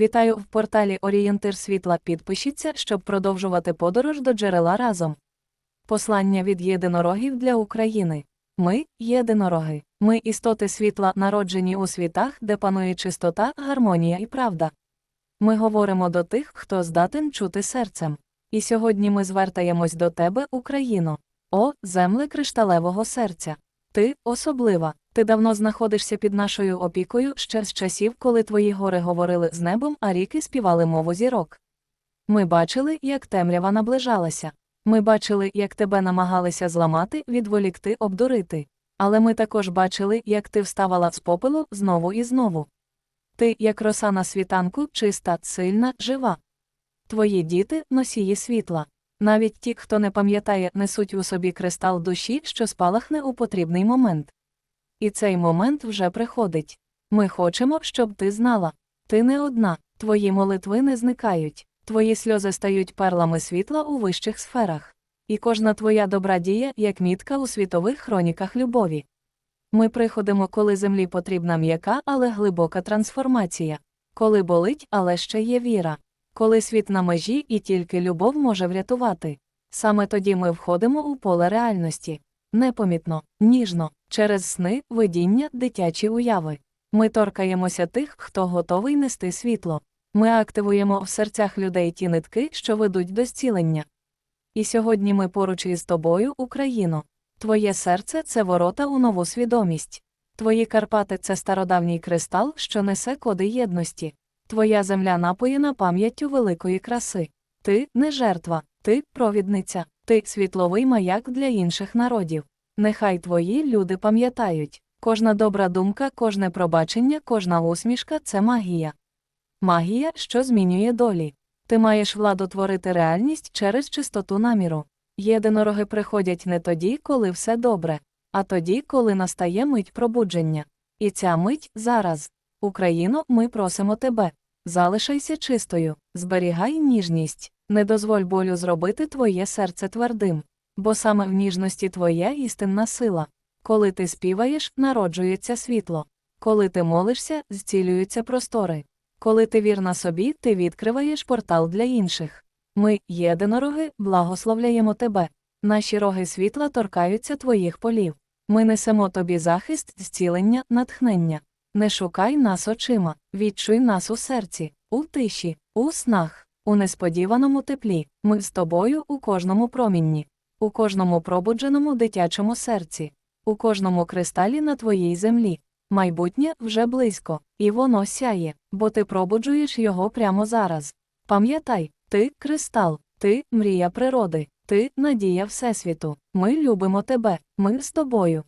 Вітаю в порталі Орієнтир світла. Підпишіться, щоб продовжувати подорож до джерела разом. Послання від єдинорогів для України. Ми єдинороги. Ми істоти світла, народжені у світах, де панує чистота, гармонія і правда. Ми говоримо до тих, хто здатен чути серцем. І сьогодні ми звертаємось до тебе, Україно. О, земле кришталевого серця. Ти особлива. Ти давно знаходишся під нашою опікою ще з часів, коли твої гори говорили з небом, а ріки співали мову зірок. Ми бачили, як темрява наближалася. Ми бачили, як тебе намагалися зламати, відволікти, обдурити. Але ми також бачили, як ти вставала з попелу знову і знову. Ти, як роса на світанку, чиста, сильна, жива. Твої діти носії світла. Навіть ті, хто не пам'ятає, несуть у собі кристал душі, що спалахне у потрібний момент. І цей момент вже приходить. Ми хочемо, щоб ти знала. Ти не одна, твої молитви не зникають, твої сльози стають перлами світла у вищих сферах. І кожна твоя добра дія, як мітка у світових хроніках любові. Ми приходимо, коли землі потрібна м'яка, але глибока трансформація, коли болить, але ще є віра, коли світ на межі і тільки любов може врятувати. Саме тоді ми входимо у поле реальності. Непомітно, ніжно, через сни, видіння, дитячі уяви. Ми торкаємося тих, хто готовий нести світло. Ми активуємо в серцях людей ті нитки, що ведуть до зцілення. І сьогодні ми поруч із тобою, Україно. Твоє серце це ворота у нову свідомість. Твої Карпати це стародавній кристал, що несе коди єдності. Твоя земля напоєна пам'яттю великої краси. Ти не жертва, ти провідниця, ти світловий маяк для інших народів. Нехай твої люди пам'ятають, кожна добра думка, кожне пробачення, кожна усмішка це магія. Магія, що змінює долі. Ти маєш владу творити реальність через чистоту наміру. Єдинороги приходять не тоді, коли все добре, а тоді, коли настає мить пробудження. І ця мить зараз. Україно, ми просимо тебе. Залишайся чистою, зберігай ніжність, не дозволь болю зробити твоє серце твердим, бо саме в ніжності твоя істинна сила. Коли ти співаєш, народжується світло. Коли ти молишся, зцілюються простори. Коли ти вірна собі, ти відкриваєш портал для інших. Ми, єдинороги, благословляємо тебе. Наші роги світла торкаються твоїх полів. Ми несемо тобі захист, зцілення, натхнення. Не шукай нас очима, відчуй нас у серці, у тиші, у снах, у несподіваному теплі. Ми з тобою у кожному промінні, у кожному пробудженому дитячому серці, у кожному кристалі на твоїй землі. Майбутнє вже близько, і воно сяє, бо ти пробуджуєш його прямо зараз. Пам'ятай, ти кристал, ти мрія природи, ти надія Всесвіту. Ми любимо тебе, ми з тобою.